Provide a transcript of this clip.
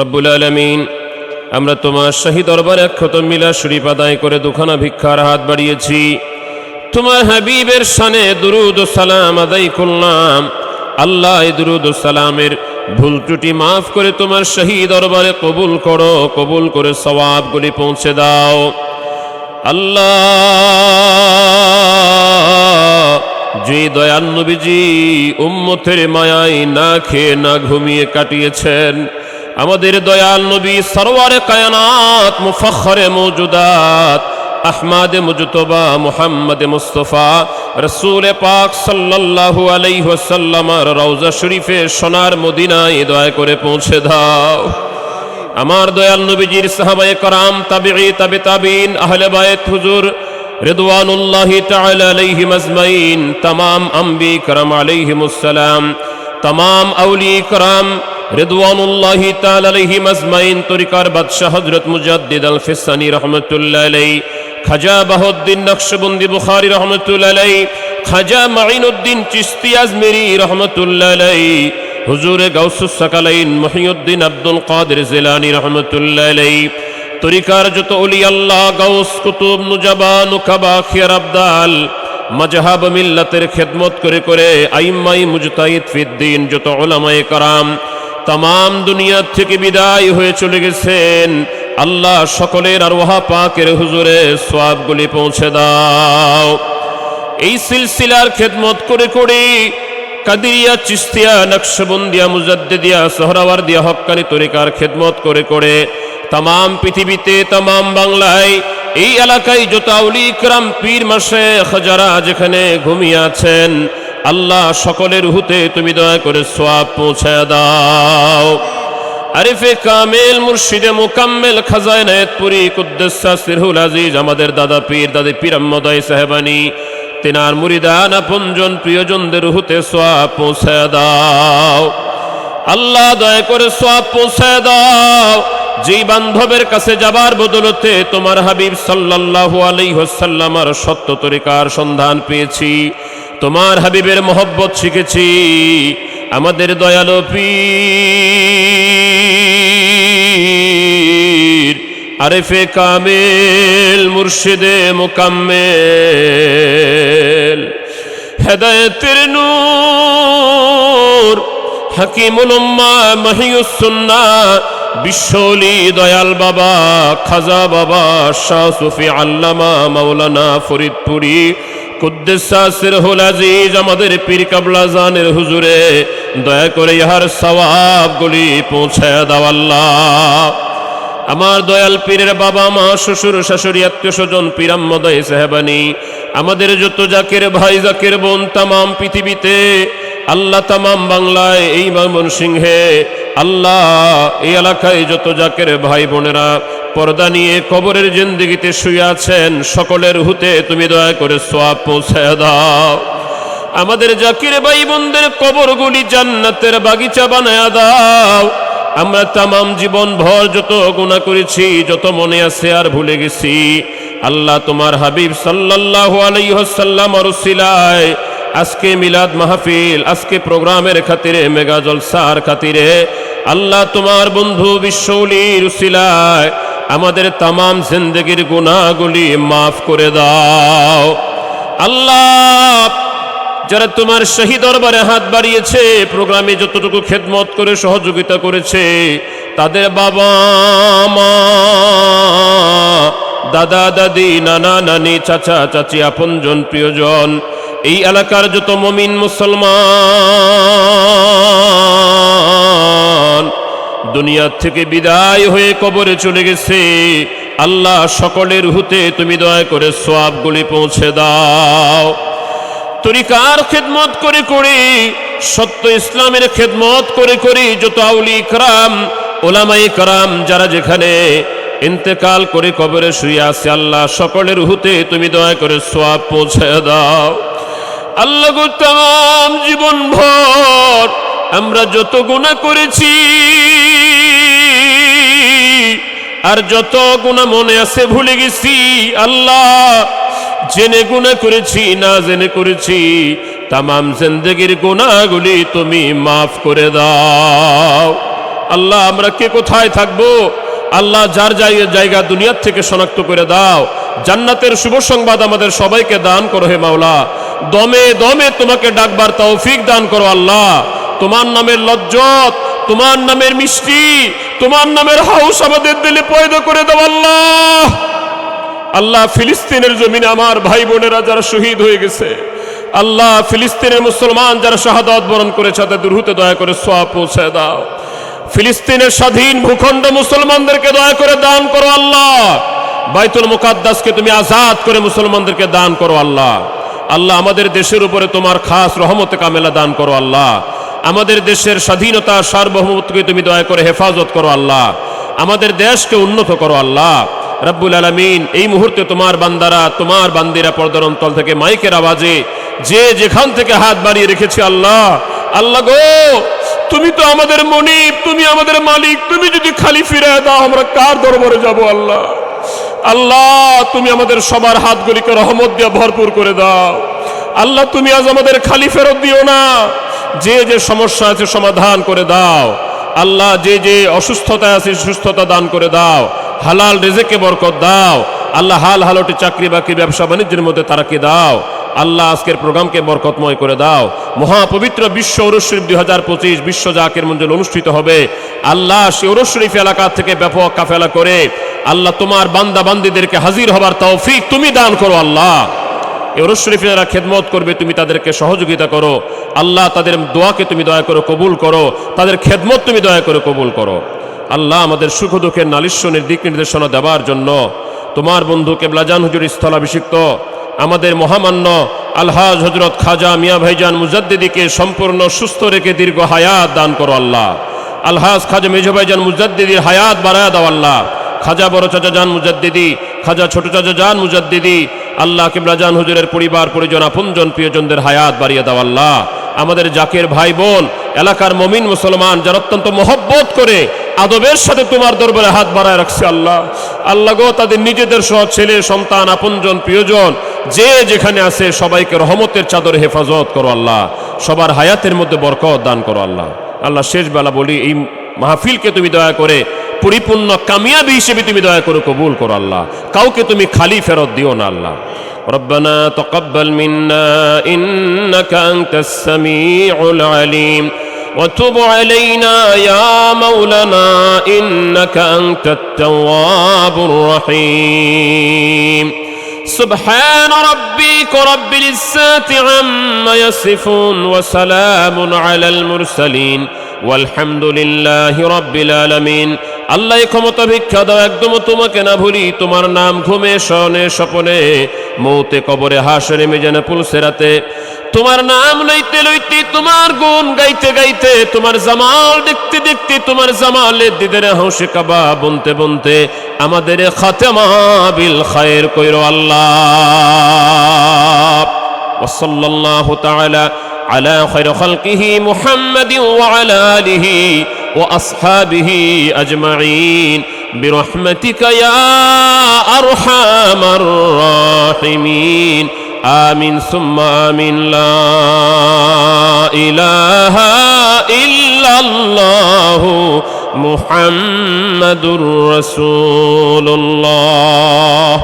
রব্বুল আলমিন, আমরা তোমার শাহী দরবারে ক্ষত মিলা শরীফ আদায় করে দুখানা ভিক্ষার হাত বাড়িয়েছি। তোমার হাবিবের সানে দুরুদ সালাম আদায় করলাম। আল্লাহ দুরুদ সালামের ভুল ত্রুটি মাফ করে তোমার শাহী দরবারে কবুল করো, কবুল করে সওয়াবগুলি পৌঁছে দাও। আল্লাহ, যে দয়াল নবীজি উম্মতের মায়ায় না খেয়ে না ঘুমিয়ে কাটিয়েছেন আমাদের দয়াল নবী সরওয়ারে কায়নাত মুফাখরে মৌজুদাত আহমাদে মুজতবা মুহাম্মদ মুস্তফা রসুল পাক সাল্লাল্লাহু আলাইহি ওয়াসাল্লামার রওজা শরীফে সোনার মদিনায় দয়া করে পৌঁছে দাও আমার দয়াল নবীজির সাহাবায়ে کرام তাবিঈ তাবে তাবিন আহলে বায়ত হুজুর রিদওয়ানুল্লাহি তাআলা আলাইহিম আজমাইন तमाम আম্বি کرام আলাইহিমুস সালাম तमाम আউলি کرام রিদওয়ানুল্লাহি তাআলা আলাইহিম আজমাইন তরিকার বাদশাহ হযরত মুজাদ্দিদ আল ফিসানি রাহমাতুল্লাহ আলাইহি, খাজা বাহুদ্দিন নকশবন্দি বুখারী রাহমাতুল্লাহ আলাইহি, খাজা মাইনুদ্দিন চিশতি আজমেরি রাহমাতুল্লাহ আলাইহি, হুজুরে গাউসুস সাকালাইন মহিউদ্দিন আব্দুল কাদের জিলানি রহমতুল্লাহ আলাই তরিকার যত অলি আল্লাহ, গাউস কুতুব নুজাবা নুকাবা খিয়ার আবদাল, মজহাব মিল্লাতের খেদমত করে করে আইম্মাই মুজতাহিদ ফিদ্দিন, যত ওলামায়ে কারাম তাম দুনিয়া থেকে বিদায় হয়ে চলে গেছেন। আল্লাহ সকলের আর ওহা পাকের হুজুরে সোয়াবগুলি পৌঁছে দাও। এই সিলসিলার খেদমত করে করে কাদিরিয়া, চিস্তিয়া, নকশবন্দিয়া, মুজাদ্দিদিয়া, সোহরাওয়ার্দিয়া, হক্কানি তরিকার খেদমত করে করে তাম পৃথিবীতে তাম বাংলায় এই এলাকায় যত আউলি ইকরাম পীর মাসে যারা যেখানে ঘুমিয়ে আছেন আল্লাহ সকলের হুতে তুমি দয়া করে সোয়াব পৌঁছায় দাও। আরিফে কামেল, মুর্শিদে মুকাম্মেল, খাজায় নায়তপুরি, কুদ্দুসা, সিরহুল আজিজ, আমাদের দাদা পীর, দাদি পীর আম্মদাই সাহেবানী, তেনার মুরিদান আপনজন প্রিয়জনদের হুতে সোয়াব পৌঁছে দাও। আল্লাহ দয়া করে সোয়াব পৌঁছে দাও। যেই বান্ধবের কাছে যাবার বদলতে তোমার হাবিব সাল্লাল্লাহু আলাইহি ওয়াসাল্লামার সত্য তরিকার সন্ধান পেয়েছি। তোমার হাবিবের মোহব্বত শিখেছি। আমাদের দয়ালো পীর। আরেফে কামেল, মুর্শিদে মুকাম্মেল। হেদায়েতের নূর, হাকিমুল উম্মা, মাহিউস সুন্নাহ বিশ্বলি দয়াল বাবা, খাজা বাবা, শাহ সুফি আল্লামা মাওলানা ফরিদপুরি কুদ্দেসা আজিজ আমাদের পীর কাবলা হুজুরে, দয়া করে ইহার সওয়াবগুলি পৌঁছায় দাও আমার দয়াল পীরের বাবা মা, শ্বশুর, শাশুড়ি, আত্মীয় স্বজন পীরাম্মদয় সাহেবানি, আমাদের যত জাকের ভাই, জাকের বোন, তামাম পৃথিবীতে, আল্লাহ তামাম বাংলায় এই মামন সিংহে আল্লাহ এই এলাকায় যত জাকের ভাই বোনেরা পর্দা নিয়ে কবরের জিন্দিগিতে শুয়ে আছেন, সকলের হুতে তুমি দয়া করে সোয়াব পৌঁছায় দাও। আমাদের জাকির ভাই বোনদের কবরগুলি জান্নাতের বাগিচা বানায় দাও। আমরা তামাম জীবন ভর যত গুণা করেছি, যত মনে আছে আর ভুলে গেছি। আল্লাহ তোমার হাবিব সাল্লাল্লাহু আলাইহি ওয়াসাল্লাম রসিলায় আজকে মিলাদ মাহফিল, আজকে প্রোগ্রামের খাতিরে, মেগা জলসার খাতিরে আল্লাহ তোমার বন্ধু বিশ্বলি রুসিলায় আমাদের তামাম জিন্দগির গুণাগুলি মাফ করে দাও। আল্লাহ, যারা তোমার শহীদ দরবারে হাত বাড়িয়েছে, প্রোগ্রামে যতটুকু খেদমত করে, সহযোগিতা করেছে, তাদের বাবা মা দাদা, দাদি, নানা, নানি, চাচা, চাচি, আপনজন, প্রিয়জন, এই এলাকার যত মমিন মুসলমান দুনিয়া থেকে বিদায় হয়ে কবরে চলে গেছে। আল্লাহ সকলের হুতে তুমি দয়া করে সোয়াবগুলি পৌঁছে দাও। তরিকার খেদমত করে করে, সত্য ইসলামের খেদমত করে করে যত আউলি করাম ওলামাই করাম যারা যেখানে ইন্তেকাল করে কবরে শুয়ে আছে, আল্লাহ সকলের হুতে তুমি দয়া করে সোয়াব পৌঁছে দাও। আল্লাহ জীবন ভর, আমরা যত গুণা করেছি আর যত গুণা মনে আছে ভুলে গেছি, আল্লাহ, জেনে গুণা করেছি, না জেনে করেছি, তামাম জিন্দগির গুণাগুলি তুমি মাফ করে দাও। আল্লাহ, আমরা কে কোথায় থাকব? আল্লাহ, যার জায়- জায়গা দুনিয়ার থেকে শনাক্ত করে দাও। জান্নাতের শুভ সংবাদ আমাদের সবাইকে দান করো হে মাওলা। দমে দমে তোমাকে ডাকবার তৌফিক দান করো আল্লাহ। তোমার নামের লজ্জত তোমার নামের মিষ্টি, তোমার নামের হাউস আমাদের দিলে পয়দা করে দাও আল্লাহ। আল্লাহ ফিলিস্তিনের জমিনে আমার ভাই বোনেরা যারা শহীদ হয়ে গেছে, আল্লাহ ফিলিস্তিনের মুসলমান যারা শাহাদাত বরণ করেছে, তাদের দুর্হুতে দয়া করে সোয়া পৌঁছে দাও। ফিলিস্তিনের স্বাধীন ভূখণ্ড মুসলমানদেরকে দয়া করে দান করো আল্লাহ। বাইতুল মুকাদ্দাসকে তুমি আজাদ করে মুসলমানদেরকে দান করো আল্লাহ। আল্লাহ আমাদের দেশের উপরে তোমার খাস রহমতে কামেলা দান করো আল্লাহ। আমাদের দেশের স্বাধীনতা সার্বভৌমত্বকে তুমি দয়া করে হেফাজত করো আল্লাহ। আমাদের দেশকে উন্নত করো আল্লাহ। রব্বুল আলমিন, এই মুহূর্তে তোমার বান্দারা, তোমার বান্দিরা পর্দার অন্তল থেকে মাইকের আওয়াজে যে যেখান থেকে হাত বাড়িয়ে রেখেছে আল্লাহ আল্লাহ গো, তুমি তো আমাদের মনিব, তুমি আমাদের মালিক, তুমি যদি খালি ফিরে দাও, আমরা কার দরবারে যাব আল্লাহ? আল্লাহ, তুমি আমাদের সবার হাতগুলিকে রহমত দিয়ে ভরপুর করে দাও। আল্লাহ, তুমি আজ আমাদের খালি ফেরত দিও না। যে যে সমস্যা আছে সমাধান করে দাও। আল্লাহ যে যে অসুস্থতা আছে সুস্থতা দান করে দাও। হালাল রেজেকে বরকত দাও। আল্লাহ হাল হালটি চাকরি বাকরি, ব্যবসা বাণিজ্যের মধ্যে তারাকে দাও। আল্লাহ আজকের প্রোগ্রামকে বরকতময় করে দাও। মহাপবিত্র বিশ্ব ওরস শরীফ দুই হাজার পঁচিশ বিশ্ব জাকের মঞ্জুল অনুষ্ঠিত হবে। আল্লাহ সে ওরস শরীফ এলাকা থেকে ব্যাপক কাফেলা করে, আল্লাহ তোমার বান্দা বান্দিদেরকে হাজির হবার তৌফিক তুমি দান করো আল্লাহ। ওরস শরীফে যারা খেদমত করবে, তুমি তাদেরকে সহযোগিতা করো। আল্লাহ তাদের দোয়াকে তুমি দয়া করে কবুল করো। তাদের খেদমত তুমি দয়া করে কবুল করো। আল্লাহ আমাদের সুখ দুঃখের নালিশ্যনের দিক নির্দেশনা দেওয়ার জন্য তোমার বন্ধু কেবলাজান হুজুর স্থলাভিষিক্ত, আমাদের মহামান্য আলহাজ হজরত খাজা মিয়া ভাইজান মুজাদ্দিদিকে সম্পূর্ণ সুস্থ রেখে দীর্ঘ হায়াত দান করো আল্লাহ। আলহাজ খাজা মেজো ভাইজান মুজাদ্দিদির হায়াত বাড়ায় দাও আল্লাহ। খাজা বড় চাচা জান মুজাদ্দিদি, খাজা ছোট চাচা জান মুজাদ্দিদি আল্লাহ কিবলা জান হুজুরের পরিবার, পরিজন, আপনজন, প্রিয়জনদের হায়াত বাড়িয়ে দাও আল্লাহ। আমাদের জাকের ভাই বোন এলাকার মমিন মুসলমান যারা অত্যন্ত মহব্বত করে আদবের সাথে তোমার দরবারে হাত বাড়ায় রাখছে আল্লাহ। আল্লাহ গো, তাদের নিজেদের সহ ছেলে, সন্তান, আপনজন, প্রিয়জন, যে যেখানে আছে সবাইকে রহমতের চাদর হেফাজত করো আল্লাহ। সবার হায়াতের মধ্যে বরকত দান করো আল্লাহ। আল্লাহ শেষ বেলা বলি, এই মাহফিলকে তুমি দয়া করে পরিপূর্ণ কামিয়াবি হিসেবে তুমি দয়া করে কবুল করো আল্লাহ কাউকে তুমি খালি ফেরত দিও না আল্লাহ ربنا تقبل منا إنك أنت السميع العليم وتب علينا يا مولانا إنك أنت التواب الرحيم سبحان ربك رب العزة عما يصفون وسلام على المرسلين والحمد لله رب العالمين আল্লাহ ক্ষমতা ভিক্ষা দাও, একদম তোমাকে না ভুলি, তোমার নাম ঘুমে শনে স্বপনে, মৌতে, কবরে, হাসরে যেন পুলসেরাতে। তোমার নাম লইতে লইতে, তোমার গুণ গাইতে গাইতে, তোমার জামাল দেখতে দেখতে, তোমার জামালে দিদের হাসে কাবা বনতে বনতে, আমাদের খাতেমা বিল খায়ের কইর আল্লাহ। ওসল্লাহ তাআলা على خير خلقه محمد وعلى آله وأصحابه أجمعين. برحمتك يا أرحم الراحمين. آمين ثم آمين. لا إله إلا الله محمد رسول الله.